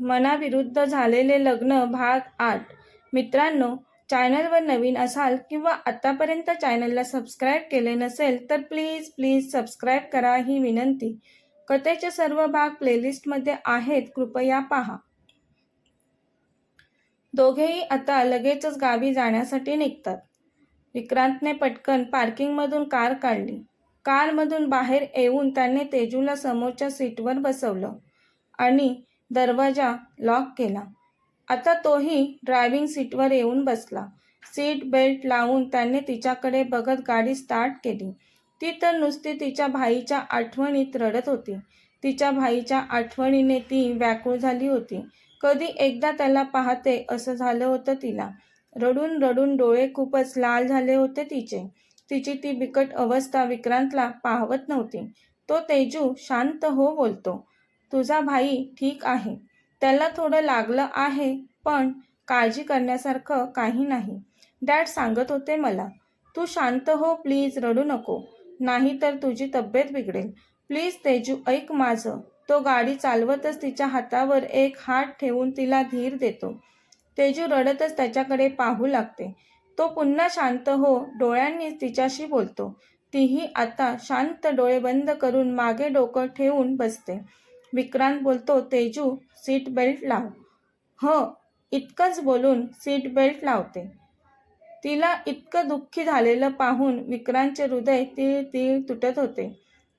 मनाविरुद्ध झालेले लग्न भाग आठ. मित्रांनो चॅनलवर नवीन असाल किंवा आतापर्यंत चॅनलला सबस्क्राईब केले नसेल तर प्लीज प्लीज सबस्क्राईब करा ही विनंती. कथेचे सर्व भाग प्लेलिस्टमध्ये आहेत कृपया पहा. दोघेही आता लगेचच गावी जाण्यासाठी निघतात. विक्रांतने पटकन पार्किंगमधून कार काढली. कारमधून बाहेर येऊन त्याने तेजूला समोरच्या सीटवर बसवलं आणि दरवाजा लॉक केला. आता तोही ड्रायव्हिंग सीटवर येऊन बसला. सीट बेल्ट लावून त्याने तिच्याकडे बघत गाडी स्टार्ट केली. ती तर नुसती तिच्या भाईच्या आठवणीत रडत होती. तिच्या भाईच्या आठवणीने ती व्याकुळ झाली होती. कधी एकदा त्याला पाहते असं झालं होतं तिला. रडून रडून डोळे खूपच लाल झाले होते तिचे. तिची ती बिकट अवस्था विक्रांतला पाहवत नव्हती. तो तेजू शांत हो बोलतो. तुझा भाई ठीक आहे. त्याला थोडं लागलं आहे पण काळजी करण्यासारखं काही नाही. डॅड सांगत होते मला तू शांत हो प्लीज रडू नको. नाही तर तुझी तब्येत बिघडेल. प्लीज तेजू ऐक माझं. तो गाडी चालवतच तिच्या हातावर एक हात ठेवून तिला धीर देतो. तेजू रडतच त्याच्याकडे पाहू लागते. तो पुन्हा शांत हो डोळ्यांनीच तिच्याशी बोलतो. तीही आता शांत डोळे बंद करून मागे डोकं ठेवून बसते. विक्रांत बोलतो तेजू सीट बेल्ट लाव. ह इतकंच बोलून सीट बेल्ट लावते. तिला इतकं दुःखी झालेलं पाहून विक्रांतचे हृदय तीळ तीळ तुटत होते.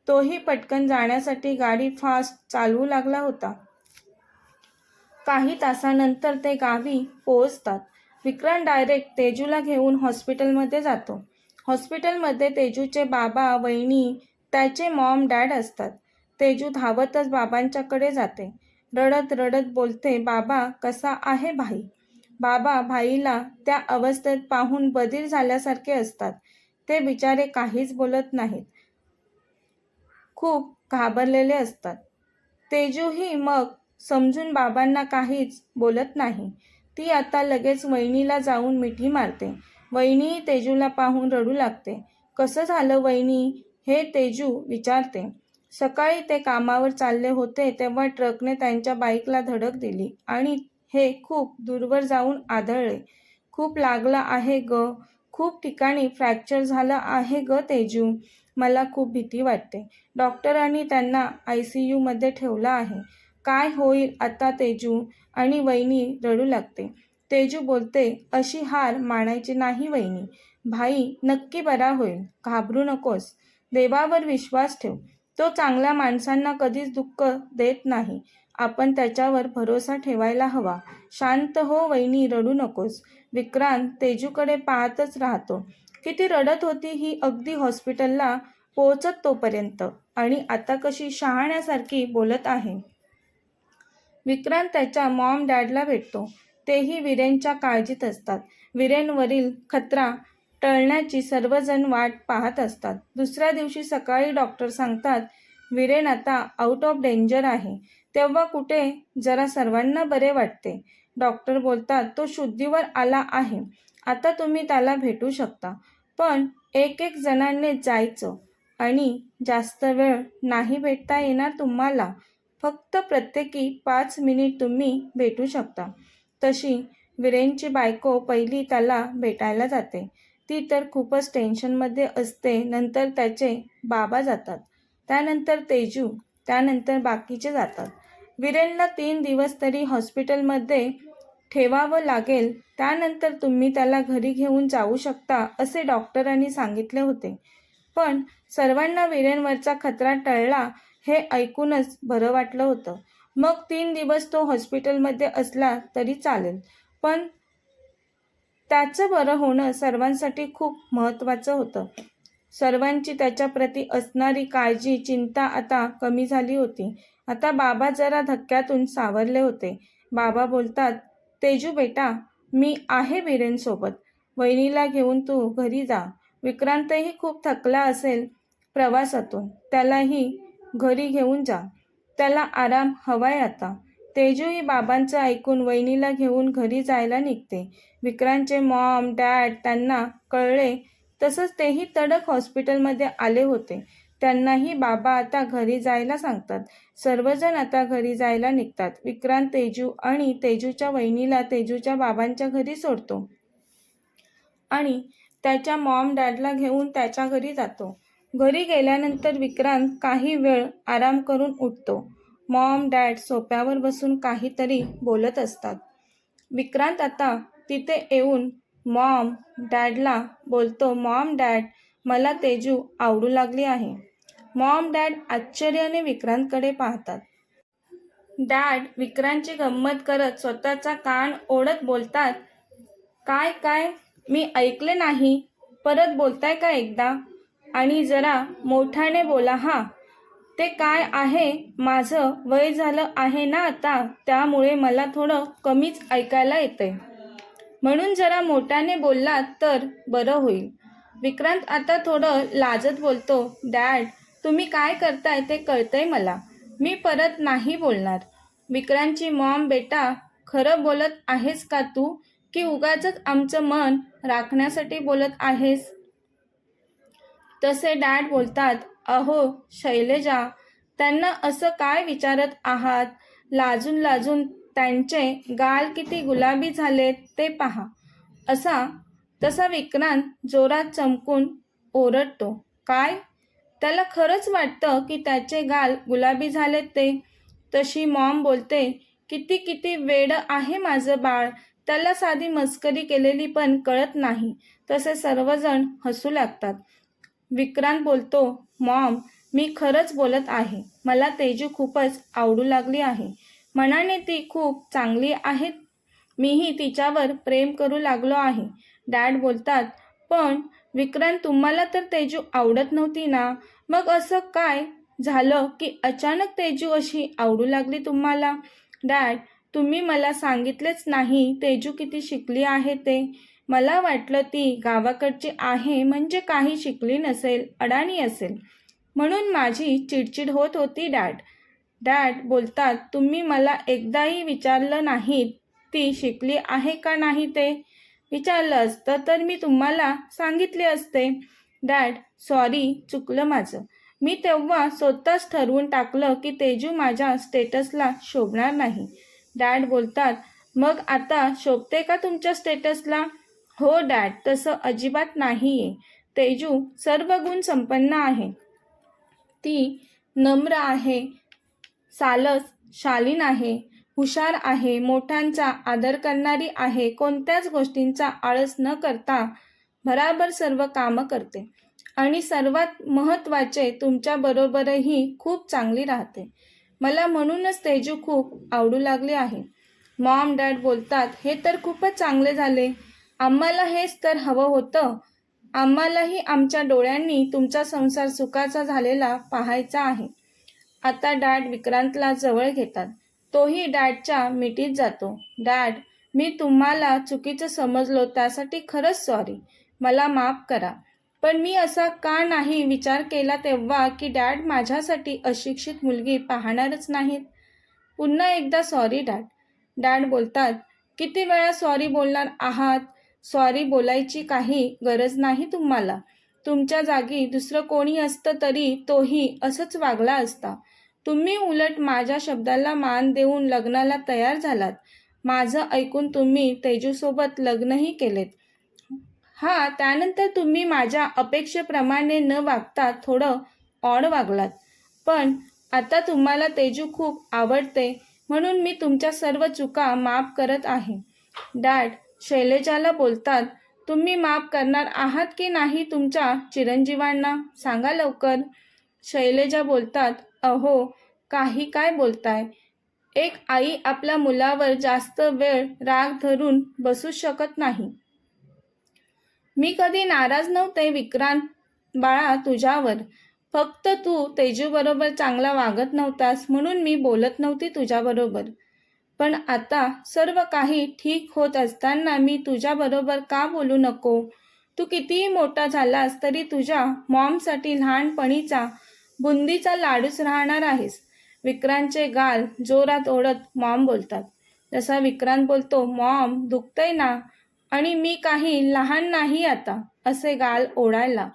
तोही पटकन जाण्यासाठी गाडी फास्ट चालवू लागला होता. काही तासानंतर ते गावी पोहोचतात. विक्रांत डायरेक्ट तेजूला घेऊन हॉस्पिटलमध्ये जातो. हॉस्पिटलमध्ये तेजूचे बाबा वहिनी त्याचे मॉम डॅड असतात. तेजू धावतच बाबांच्याकडे जाते. रडत रडत बोलते बाबा कसा आहे भाई? बाबा भाईला त्या अवस्थेत पाहून बधीर झाल्यासारखे असतात. ते बिचारे काहीच बोलत नाहीत. खूप घाबरलेले असतात. तेजूही मग समजून बाबांना काहीच बोलत नाही. ती आता लगेच वहिनीला जाऊन मिठी मारते. वहिनी तेजूला पाहून रडू लागते. कसं झालं वहिनी? हे तेजू विचारते. सकाळी ते कामावर चालले होते तेव्हा ट्रकने त्यांच्या बाईकला धडक दिली आणि हे खूप दूरवर जाऊन आदळले. खूप लागलं आहे ग. खूप ठिकाणी फ्रॅक्चर झालं आहे ग तेजू. मला खूप भीती वाटते. डॉक्टरांनी त्यांना आय सी यूमध्ये ठेवलं आहे. काय होईल आता तेजू? आणि वहिनी रडू लागते. तेजू बोलते अशी हार मानायची नाही वहिनी. भाई नक्की बरा होईल. घाबरू नकोस. देवावर विश्वास ठेव. तो चांगल्या माणसांना कधीच दुःख देत नाही. आपण त्याच्यावर भरोसा ठेवायला हवा. शांत हो वहिनी रडू नकोस. विक्रांत तेजूकडे पाहतच राहतो. किती रडत होती ही अगदी हॉस्पिटलला पोहोचत तोपर्यंत आणि आता कशी शहाण्यासारखी बोलत आहे. विक्रांत त्याच्या मॉम डॅडला भेटतो. तेही वीरेनच्या काळजीत असतात. वीरेनवरील खतरा टळण्याची सर्वजण वाट पाहत असतात. दुसऱ्या दिवशी सकाळी डॉक्टर सांगतात विरेन आता आउट ऑफ डेंजर आहे. तेव्हा कुठे? जरा सर्वांना बरे वाटते. डॉक्टर बोलतात तो शुद्धीवर आला आहे. आता तुम्ही त्याला भेटू शकता. पण एक एक जणांनी जायचं आणि जास्त वेळ नाही भेटता येणार तुम्हाला. फक्त प्रत्येकी पाच मिनिट तुम्ही भेटू शकता. तशी विरेनची बायको पहिली त्याला भेटायला जाते. ती तर खूपच टेन्शनमध्ये असते नंतर त्याचे बाबा जातात. त्यानंतर तेजू त्यानंतर बाकीचे जातात. विरेनला तीन दिवस तरी हॉस्पिटलमध्ये ठेवावं लागेल त्यानंतर तुम्ही त्याला घरी घेऊन जाऊ शकता असे डॉक्टरांनी सांगितले होते. पण सर्वांना विरेनवरचा खतरा टळला हे ऐकूनच बरं वाटलं होतं. मग तीन दिवस तो हॉस्पिटलमध्ये असला तरी चालेल. पण त्याचं बरं होणं सर्वांसाठी खूप महत्त्वाचं होतं. सर्वांची त्याच्याप्रती असणारी काळजी चिंता आता कमी झाली होती. आता बाबा जरा धक्क्यातून सावरले होते. बाबा बोलतात तेजू बेटा मी आहे वीरेनसोबत वहिनीला घेऊन तू घरी जा. विक्रांतही खूप थकला असेल प्रवासातून. त्यालाही घरी घेऊन जा. त्याला आराम हवाय आता. तेजूही बाबांचं ऐकून वहिनीला घेऊन घरी जायला निघते. विक्रांतचे मॉम डॅड त्यांना कळले. तसंच तेही तडक हॉस्पिटलमध्ये आले होते. त्यांनाही बाबा आता घरी जायला सांगतात. सर्वजण आता घरी जायला निघतात. विक्रांत तेजू आणि तेजूच्या वहिनीला तेजूच्या बाबांच्या घरी सोडतो. आणि त्याच्या मॉम डॅडला घेऊन त्याच्या घरी जातो. घरी गेल्यानंतर विक्रांत काही वेळ आराम करून उठतो. मॉम डॅड सोप्यावर बसून काहीतरी बोलत असतात. विक्रांत आता तिथे येऊन मॉम डॅडला बोलतो मॉम डॅड मला तेजू आवडू लागली आहे. मॉम डॅड आश्चर्याने विक्रांतकडे पाहतात. डॅड विक्रांतची गंमत करत स्वतःचा कान ओढत बोलतात काय काय? मी ऐकले नाही. परत बोलताय का एकदा? आणि जरा मोठ्याने बोला हा. ते काय आहे? माझं वय झालं आहे ना आता? त्यामुळे मला थोडं कमीच ऐकायला येतंय. म्हणून जरा मोठ्याने बोललात तर बरं होईल. विक्रांत आता थोडं लाजत बोलतो डॅड तुम्ही काय करताय ते कळतंय मला. मी परत नाही बोलणार. विक्रांतची मॉम बेटा खरं बोलत आहेस का तू? की उगाचच आमचं मन राखण्यासाठी बोलत आहेस? तसे डॅड बोलतात. अहो शैलेजा त्यांना असं काय विचारत आहात? लाजून लाजून त्यांचे गाल किती गुलाबी झालेत ते पहा. असा तसा विक्रांत जोरात चमकून ओरडतो. काय? त्याला खरंच वाटतं की त्याचे गाल गुलाबी झालेत ते. तशी मॉम बोलते किती किती वेड आहे माझं बाळ. त्याला साधी मस्करी केलेली पण कळत नाही. तसे सर्वजण हसू लागतात. विक्रांत बोलतो मॉम मी खरंच बोलत आहे. मला तेजू खूपच आवडू लागली आहे. मनाने ती खूप चांगली आहे. मीही तिच्यावर प्रेम करू लागलो आहे. डॅड बोलतात पण विक्रांत तुम्हाला तर तेजू आवडत नव्हती ना? मग असं काय झालं की अचानक तेजू अशी आवडू लागली तुम्हाला? डॅड तुम्ही मला सांगितलेच नाही तेजू किती शिकली आहे ते. मला वाटलं ती गावाकडची आहे म्हणजे काही शिकली नसेल अडाणी असेल. म्हणून माझी चिडचिड होत होती डॅड. डॅड बोलतात तुम्ही मला एकदाही विचारलं नाहीत ती शिकली आहे का नाही ते? विचारलं असतं तर मी तुम्हाला सांगितले असते. डॅड सॉरी चुकलं माझं. मी तेव्हा स्वतःच ठरवून टाकलं की तेजू माझ्या स्टेटसला शोभणार नाही. डॅड बोलतात मग आता शोभते का तुमच्या स्टेटसला? हो डॅड तसं अजिबात नाही आहे तेजू सर्व गुण संपन्न आहे. ती नम्र आहे सालस शालीन आहे हुशार आहे मोठ्यांचा आदर करणारी आहे कोणत्याच गोष्टींचा आळस न करता भराभर सर्व कामं करते. आणि सर्वात महत्त्वाचे तुमच्याबरोबरही खूप चांगली राहते. मला म्हणूनच तेजू खूप आवडू लागले आहे. मॉम डॅड बोलतात हे तर खूपच चांगले झाले. आम्हाला हेच तर हवं होतं. आम्हालाही आमच्या डोळ्यांनी तुमचा संसार सुखाचा झालेला पाहायचा आहे. आता डॅड विक्रांतला जवळ घेतात. तोही डॅडच्या मिठीत जातो. डॅड मी तुम्हाला चुकीचं समजलो त्यासाठी खरंच सॉरी. मला माफ करा. पण मी असा का नाही विचार केला तेव्हा की डॅड माझ्यासाठी अशिक्षित मुलगी पाहणारच नाहीत? पुन्हा एकदा सॉरी डॅड. डॅड बोलतात किती वेळा सॉरी बोलणार आहात? सॉरी बोलायची काही गरज नाही तुम्हाला. तुमच्या जागी दुसरं कोणी असतं तरी तोही असंच वागला असता. तुम्ही उलट माझ्या शब्दाला मान देऊन लग्नाला तयार झालात. माझं ऐकून तुम्ही तेजूसोबत लग्नही केलेत. हा त्यानंतर तुम्ही माझ्या अपेक्षेप्रमाणे न वागता थोडं ऑड वागलात. पण आता तुम्हाला तेजू खूप आवडते म्हणून मी तुमच्या सर्व चुका माफ करत आहे. डॅड शैलेजाला बोलतात तुम्ही माफ करणार आहात की नाही तुमच्या चिरंजीवांना? सांगा लवकर. शैलेजा बोलतात अहो काही काय बोलताय? एक आई आपल्या मुलावर जास्त वेळ राग धरून बसू शकत नाही. मी कधी नाराज नव्हते विक्रांत बाळा तुझ्यावर. फक्त तू तेजूबरोबर चांगला वागत नव्हतास म्हणून मी बोलत नव्हती तुझ्याबरोबर. पण आता सर्व काही ठीक होत असताना मी तुझ्याबरोबर का बोलू नको? तू कितीही मोठा झालास तरी तुझ्या मॉमसाठी लहानपणीचा बुंदीचा लाडूच राहणार आहेस. विक्रांतचे गाल जोरात ओढत मॉम बोलतात. जसा विक्रांत बोलतो मॉम दुखतंय ना? आणि मी काही लहान नाही आता असे गाल ओढायला.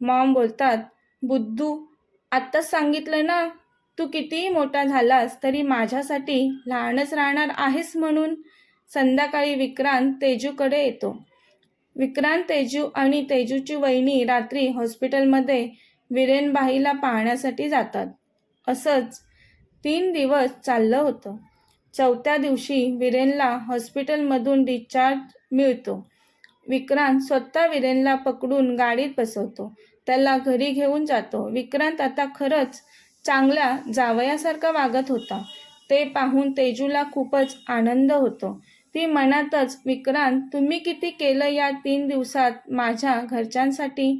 मॉम बोलतात बुद्धू आत्ताच सांगितलं ना तू कितीही मोठा झालास तरी माझ्यासाठी लहानच राहणार आहेस म्हणून संध्याकाळी विक्रांत तेजूकडे येतो. विक्रांत तेजू आणि तेजूची वहिनी रात्री हॉस्पिटलमध्ये विरेनबाईला पाहण्यासाठी जातात. असंच तीन दिवस चाललं होतं. चौथ्या दिवशी विरेनला हॉस्पिटलमधून डिस्चार्ज मिळतो. विक्रांत स्वतः विरेनला पकडून गाडीत बसवतो. त्याला घरी घेऊन जातो. विक्रांत आता खरंच चांगला जावयासारखा वागत होता. ते पाहून तेजूला खूपच आनंद होतो. ती मनातच विक्रांत तुम्ही किती केलं या तीन दिवसात माझ्या घरच्यांसाठी?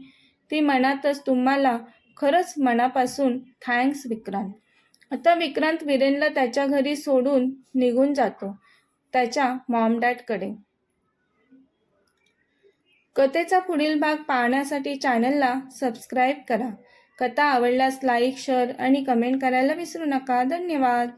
ती मनातच तुम्हाला खरंच मनापासून थँक्स विक्रांत. आता विक्रांत विरेनला त्याच्या घरी सोडून निघून जातो त्याच्या मॉमडॅडकडे कथेचा पुढील भाग पाहण्यासाठी चॅनलला सबस्क्राईब करा. कथा आवडल्यास लाईक शेअर आणि कमेंट करायला विसरू नका. धन्यवाद.